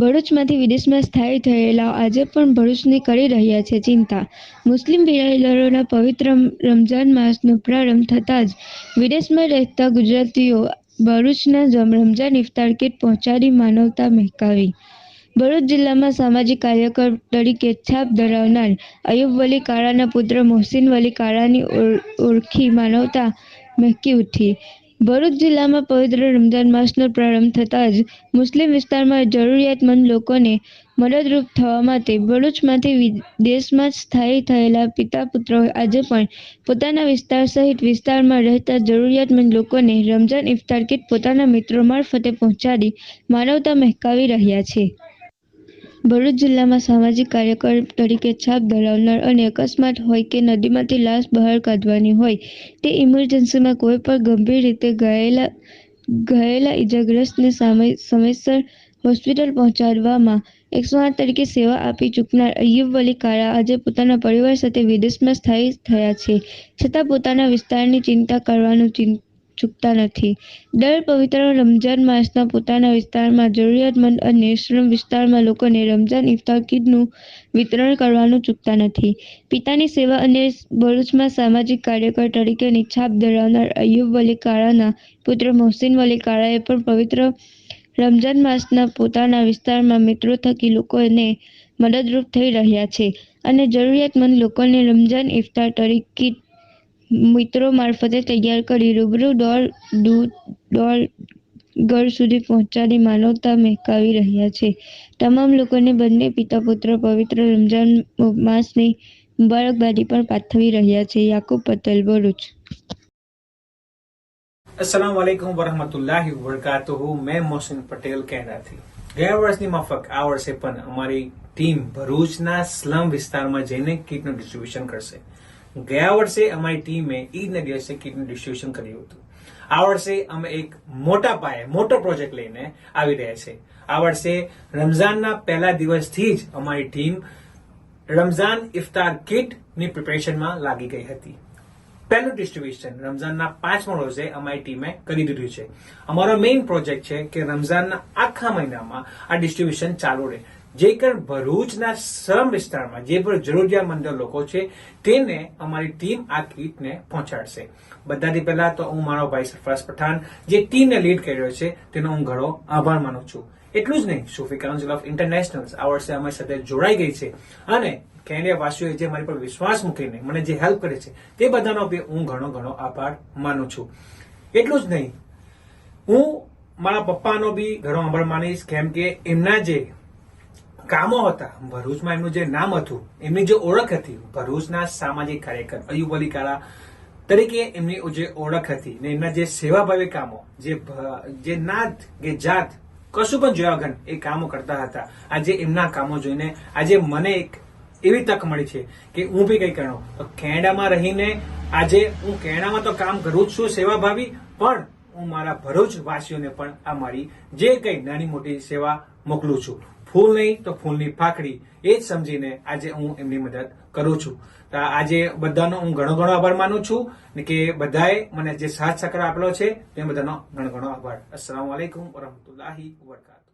ભરૂચમાંથી વિદેશમાં સ્થાયી થયેલા આજે પણ ભરૂચની કરી રહ્યા છે ચિંતા. મુસ્લિમ બિરાદરોના પવિત્ર રમઝાન માસનો પ્રારંભ થતાં જ વિદેશમાં રહેતા ગુજરાતીઓ ભરૂચના રમઝાન ઇફતાર કીટ પહોંચાડી માનવતા મહેકાવી. ભરૂચ જિલ્લામાં સામાજિક કાર્યકર તરીકે છાપ ધરાવનાર અયુબ વલી કાળાના પુત્ર મોહસિન વલી કાળાની ઓળખી માનવતા મહેકી ઉઠી. ભરૂચ જિલ્લામાં પવિત્ર રમઝાન માસનો પ્રારંભ થતાં જ મુસ્લિમ વિસ્તારમાં જરૂરિયાતમંદ લોકોને મદદરૂપ થવા માટે ભરૂચમાંથી વિદેશમાં સ્થાયી થયેલા પિતા પુત્રો આજે પણ પોતાના વિસ્તાર સહિત વિસ્તારમાં રહેતા જરૂરિયાતમંદ લોકોને રમઝાન ઇફતાર કીટ પોતાના મિત્રો મારફતે પહોંચાડી માનવતા મહેકાવી રહ્યા છે. ભરૂચ જિલ્લામાં સામાજિક કાર્યકર તરીકે છાપ ધરાવનાર અને અકસ્માત હોય કે નદીમાંથી લાશ બહાર કાઢવાની હોય, તે ઇમરજન્સીમાં કોઈ પણ ગંભીર રીતે ઘાયલા ઘાયલા ઇજાગ્રસ્તને સમયસર હોસ્પિટલ પહોંચાડવામાં એકસો આઠ તરીકે સેવા આપી ચૂકનાર અયુબ વલી કારા આજે પોતાના પરિવાર સાથે વિદેશમાં સ્થાયી થયા છે. છતાં પોતાના વિસ્તારની ચિંતા કરવાનું ચિં- ચૂકતા નથી. દર પવિત્ર રમઝાન માસના પોતાના વિસ્તારમાં જરૂરિયાતમંદ અને શ્રમ વિસ્તારમાં લોકોને રમઝાન, ઇફતાર કીટનું વિતરણ કરવાનું ચૂકતા નથી. પિતાની સેવા અને ભરૂચમાં સામાજિક કાર્યકર તરીકેની છાપ ધરાવનાર અયુબ વલી કાળાના પુત્ર મોહસિન વલી કાળાએ પણ પવિત્ર રમઝાન માસના પોતાના વિસ્તારમાં મિત્રો થકી લોકોને મદદરૂપ થઈ રહ્યા છે અને જરૂરિયાતમંદ લોકોને રમઝાન, ઇફતાર તરીકે મિત્રો મારફતે તૈયાર કરી રૂબરૂ દોર દૂર ઘર સુધી પહોંચાડી માનવતા મહેકાવી રહ્યા છે. તમામ લોકોને બંને પિતા પુત્ર પવિત્ર રમઝાન માસની મુબારકબાદી પણ પાઠવી રહ્યા છે. યાકુબ પટેલ, ભરૂચ. અસલામ વાલેકુમ વરહમતુલ્લાહી વબરકાતુહુ. મેં મોહસિન પટેલ કહેનાથી ગયા વર્ષની માફક આ વર્ષે પણ અમારી ટીમ ભરૂચના સ્લમ વિસ્તારમાં જઈને કીટનું ડિસ્ટ્રીબ્યુશન કરશે. ગયા વર્ષે અમારી ટીમે ઈદના દિવસે કીટનું ડિસ્ટ્રીબ્યુશન કર્યું હતું. આ વર્ષે અમે એક મોટા પાયે, મોટો પ્રોજેક્ટ લઈને આવી રહ્યા છે. આ વર્ષે રમઝાનના પહેલા દિવસથી જ અમારી ટીમ રમઝાન ઇફતાર કીટની પ્રિપેરેશનમાં લાગી ગઈ હતી. પહેલું ડિસ્ટ્રીબ્યુશન રમઝાનના પાંચમા રોજે અમારી ટીમે કરી દીધું છે. અમારો મેઇન પ્રોજેક્ટ છે કે રમઝાનના આખા મહિનામાં આ ડિસ્ટ્રીબ્યુશન ચાલુ રહે. જે કારણ ભરૂચના શ્રમ વિસ્તારમાં જે પણ જરૂરિયાતમંદ લોકો છે, તેને અમારી ટીમ આ કીટને પહોંચાડશે. બધાથી પહેલા તો હું મારો ભાઈ સરફરાઝ પઠાણ, જે ટીમને લીડ કર્યો છે, તેનો હું ઘણો આભાર માનું છું. એટલું જ નહીં, સુફી કાઉન્સિલ ઓફ ઇન્ટરનેશનલ્સ આ વર્ષે અમારી સાથે જોડાઈ ગઈ છે. અને કેનેડિયા વાસીઓએ જે મારી પર વિશ્વાસ મૂકીને મને જે હેલ્પ કરે છે, તે બધાનો બી હું ઘણો ઘણો આભાર માનું છું. એટલું જ નહીં, હું મારા પપ્પાનો બી ઘણો આભાર માનીશ, કેમ કે એમના જે કામો હતા. ભરૂચમાં એમનું જે નામ હતું, એમની જે ઓળખ હતી, ભરૂચના સામાજિક કાર્યકર અયુબ કાળા તરીકે એમની જે ઓળખ હતી ને એમના જે સેવાભાવી કામો, જે જે નાત કે જાત કશું પણ જોયા વગર એ કામો કરતા હતા. આજે એમના કામો જોઈને આજે મને એક એવી તક મળી છે કે હું બી કઈ તો કેનેડામાં રહીને આજે હું કેનેડામાં તો કામ કરું જ છું સેવાભાવી, પણ હું મારા ભરૂચ વાસીઓને પણ આ મારી જે કઈ નાની મોટી સેવા મોકલું છું. ફૂલ નહીં તો ફૂલની પાકડી એ જ સમજીને આજે હું એમની મદદ કરું છું. તો આજે બધાનો હું ઘણો ઘણો આભાર માનું છું કે બધાએ મને જે સાથ સહકાર આપેલો છે, તે બધાનો ઘણો ઘણો આભાર. અસલામ વાલેકુમ વરહમતુલ્લાહી વબરકાતુહુ.